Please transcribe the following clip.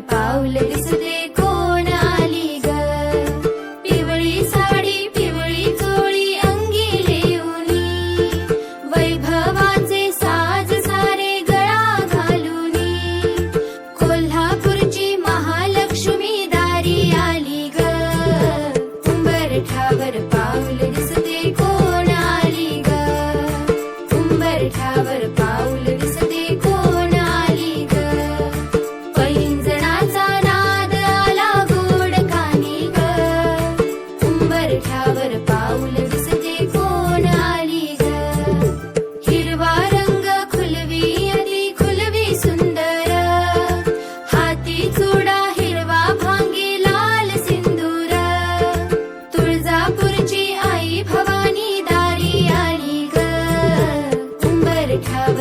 Pavula దిసుదే take her